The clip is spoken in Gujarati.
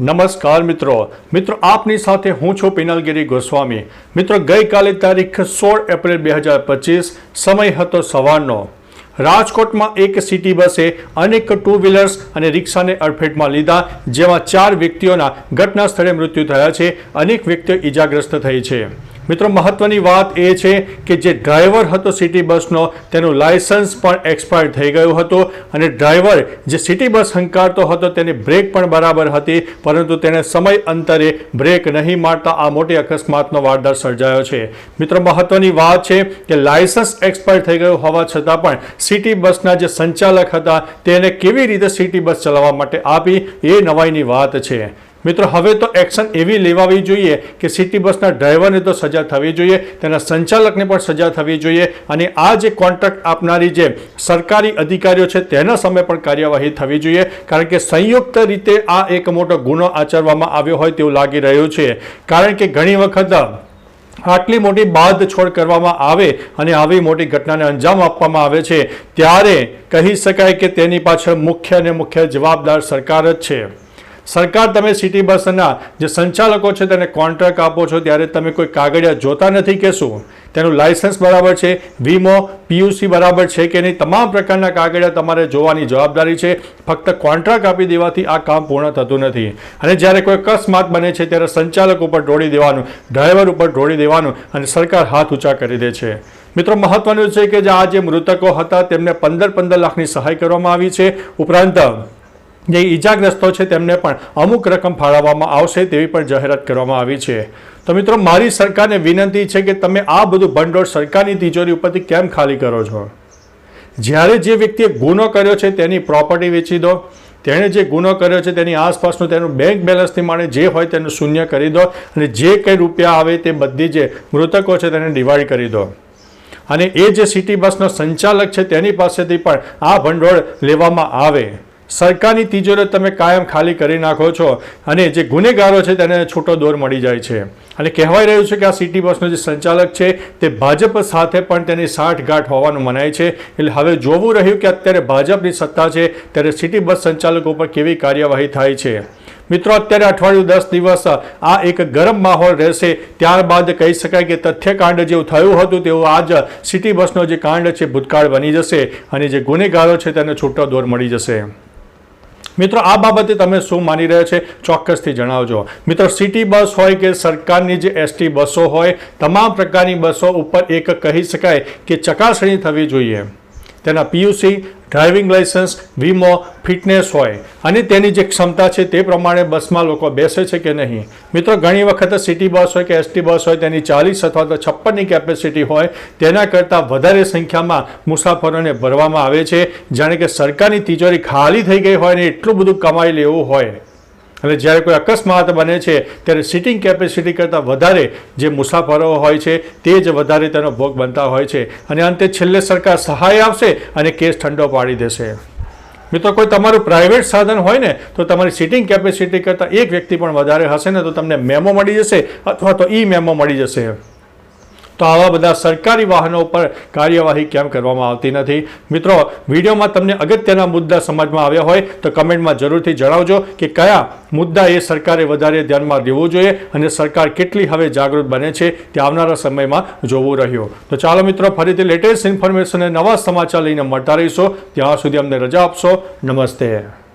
નમસ્કાર મિત્રો. મિત્રો, આપની સાથે હું છું પિનલગીરી ગોસ્વામી. મિત્રો, ગઈકાલે તારીખ સોળ એપ્રિલ બે હજાર પચીસ, સમય હતો સવારનો. રાજકોટમાં એક સિટી બસે અનેક ટુ વ્હીલર્સ અને રિક્ષાને અડફેટમાં લીધા, જેમાં ચાર વ્યક્તિઓના ઘટના સ્થળે મૃત્યુ થયા છે. અનેક વ્યક્તિઓ ઇજાગ્રસ્ત થઈ છે. મિત્રો, મહત્વની વાત એ છે કે જે ડ્રાઈવર હતો સિટી બસનો, તેનું લાયસન્સ પણ એક્સપાયર થઈ ગયું હતું અને ડ્રાઈવર જે સિટી બસ હંકારતો હતો તેની બ્રેક પણ બરાબર હતી, પરંતુ તેણે સમય અંતરે બ્રેક નહીં મારતા આ મોટી અકસ્માતનો વારદાર સર્જાયો છે. મિત્રો, મહત્વની વાત છે કે લાયસન્સ એક્સપાયર થઈ ગયું હોવા છતાં પણ સિટી બસના જે સંચાલક હતા, તેને કેવી રીતે સિટી બસ ચલાવવા માટે આપી, એ નવાઈની વાત છે. મિત્રો, હવે તો એક્શન એવી લેવાવી જોઈએ કે સિટી બસના ડ્રાઈવરને તો સજા થવી જોઈએ, તેના સંચાલકને પણ સજા થવી જોઈએ અને આ જે કોન્ટ્રાક્ટ આપનારી જે સરકારી અધિકારીઓ છે, તેના સામે પણ કાર્યવાહી થવી જોઈએ, કારણ કે સંયુક્ત રીતે આ એક મોટો ગુનો આચરવામાં આવ્યો હોય તેવું લાગી રહ્યું છે. કારણ કે ઘણી વખત આટલી મોટી બાંધછોડ કરવામાં આવે અને આવી મોટી ઘટનાને અંજામ આપવામાં આવે છે, ત્યારે કહી શકાય કે તેની પાછળ મુખ્ય અને મુખ્ય જવાબદાર સરકાર જ છે. સરકાર તમે સિટી બસના જે સંચાલકો છે તેને કોન્ટ્રાક્ટ આપો છો, ત્યારે તમે કોઈ કાગળિયા જોતા નથી કે શું? તેનું લાયસન્સ બરાબર છે, વીમો, પીયુસી બરાબર છે કે નહીં? તમામ પ્રકારના કાગળિયા તમારે જોવાની જવાબદારી છે. ફક્ત કોન્ટ્રાક્ટ આપી દેવાથી આ કામ પૂર્ણ થતું નથી. અને જ્યારે કોઈ અકસ્માત બને છે, ત્યારે સંચાલક ઉપર ઢોળી દેવાનું, ડ્રાઈવર ઉપર ઢોળી દેવાનું અને સરકાર હાથ ઊંચા કરી દે છે. મિત્રો, મહત્વનું છે કે જે આ જે મૃતકો હતા, તેમને પંદર પંદર લાખની સહાય કરવામાં આવી છે. ઉપરાંત જે ઈજાગ્રસ્તો છે તેમને પણ અમુક રકમ ફાળવવામાં આવશે તેવી પણ જાહેરાત કરવામાં આવી છે. તો મિત્રો, મારી સરકારને વિનંતી છે કે તમે આ બધું ભંડોળ સરકારની તિજોરી ઉપરથી કેમ ખાલી કરો છો? જ્યારે જે વ્યક્તિએ ગુનો કર્યો છે તેની પ્રોપર્ટી વેચી દો, તેણે જે ગુનો કર્યો છે તેની આસપાસનું તેનું બેંક બેલેન્સથી માંડે જે હોય તેનું શૂન્ય કરી દો અને જે કંઈ રૂપિયા આવે તે બધી જે મૃતકો છે તેને ડિવાઈડ કરી દો. અને એ જે સિટી બસનો સંચાલક છે તેની પાસેથી પણ આ ભંડોળ લેવામાં આવે. સરકારની તિજોરીઓ તમે કાયમ ખાલી કરી નાખો છો અને જે ગુનેગારો છે તેને છૂટો દોર મળી જાય છે. અને કહેવાય રહ્યું છે કે આ સિટી બસનો જે સંચાલક છે તે ભાજપ સાથે પણ તેની સાઠગાંઠ હોવાનું મનાય છે. એટલે હવે જોવું રહ્યું કે અત્યારે ભાજપની સત્તા છે, ત્યારે સિટી બસ સંચાલકો પર કેવી કાર્યવાહી થાય છે. મિત્રો, અત્યારે અઠવાડિયું દસ દિવસ આ એક ગરમ માહોલ રહેશે. ત્યારબાદ કહી શકાય કે તથ્યકાંડ જેવું થયું હતું તેવું આજ સિટી બસનો જે કાંડ છે ભૂતકાળ બની જશે અને જે ગુનેગારો છે તેને છૂટો દોર મળી જશે. મિત્રો, આ બાબતે તમે શું માની રહ્યા છે ચોક્કસથી જણાવજો. મિત્રો, સિટી બસ હોય કે સરકારની જે એસટી બસો હોય, તમામ પ્રકારની બસો ઉપર એક કહી શકાય કે ચકાસણી થવી જોઈએ. તેના પીયુસી ડ્રાઇવિંગ લાઇસન્સ વીમો ફિટનેસ હોય. અને તેની જે ક્ષમતા છે તે પ્રમાણે બસમાં લોકો બેસે છે કે નહીં. મિત્રો, ઘણી વખત સિટી બસ હોય કે એસટી બસ હોય, તેની ચાલીસ અથવા તો છપ્પનની કેપેસિટી હોય, તેના કરતાં વધારે સંખ્યામાં મુસાફરોને ભરવામાં આવે છે. જાણે કે સરકારની તિજોરી ખાલી થઈ ગઈ હોય અને એટલું બધું કમાઈ લેવું હોય. અને જ્યારે કોઈ અકસ્માત બને છે, ત્યારે સિટિંગ કેપેસિટી કરતાં વધારે જે મુસાફરો હોય છે, તે જ વધારે તેનો ભોગ બનતા હોય છે. અને અંતે છેલ્લે સરકાર સહાય આપશે અને કેસ ઠંડો પાડી દેશે. મિત્રો, કોઈ તમારું પ્રાઇવેટ સાધન હોય ને, તો તમારી સિટિંગ કેપેસિટી કરતાં એક વ્યક્તિ પણ વધારે હશે ને, તો તમને મેમો મળી જશે અથવા તો ઈ મેમો મળી જશે. તો આવા બધા સરકારી વાહનો પર કાર્યવાહી કેમ કરવામાં આવતી નથી? મિત્રો, વિડીયોમાં તમને અગત્યના મુદ્દા સમાજમાં આવ્યા હોય તો કમેન્ટમાં જરૂરથી જણાવજો કે કયા મુદ્દા એ સરકારે વધારે ધ્યાનમાં લેવું જોઈએ અને સરકાર કેટલી હવે જાગૃત બને છે તે આવનારા સમયમાં જોવું રહ્યું. તો ચાલો મિત્રો, ફરીથી લેટેસ્ટ ઇન્ફોર્મેશન અને નવા સમાચાર લઈને મળતા રહીશો. ત્યાં સુધી અમને રજા આપશો. નમસ્તે.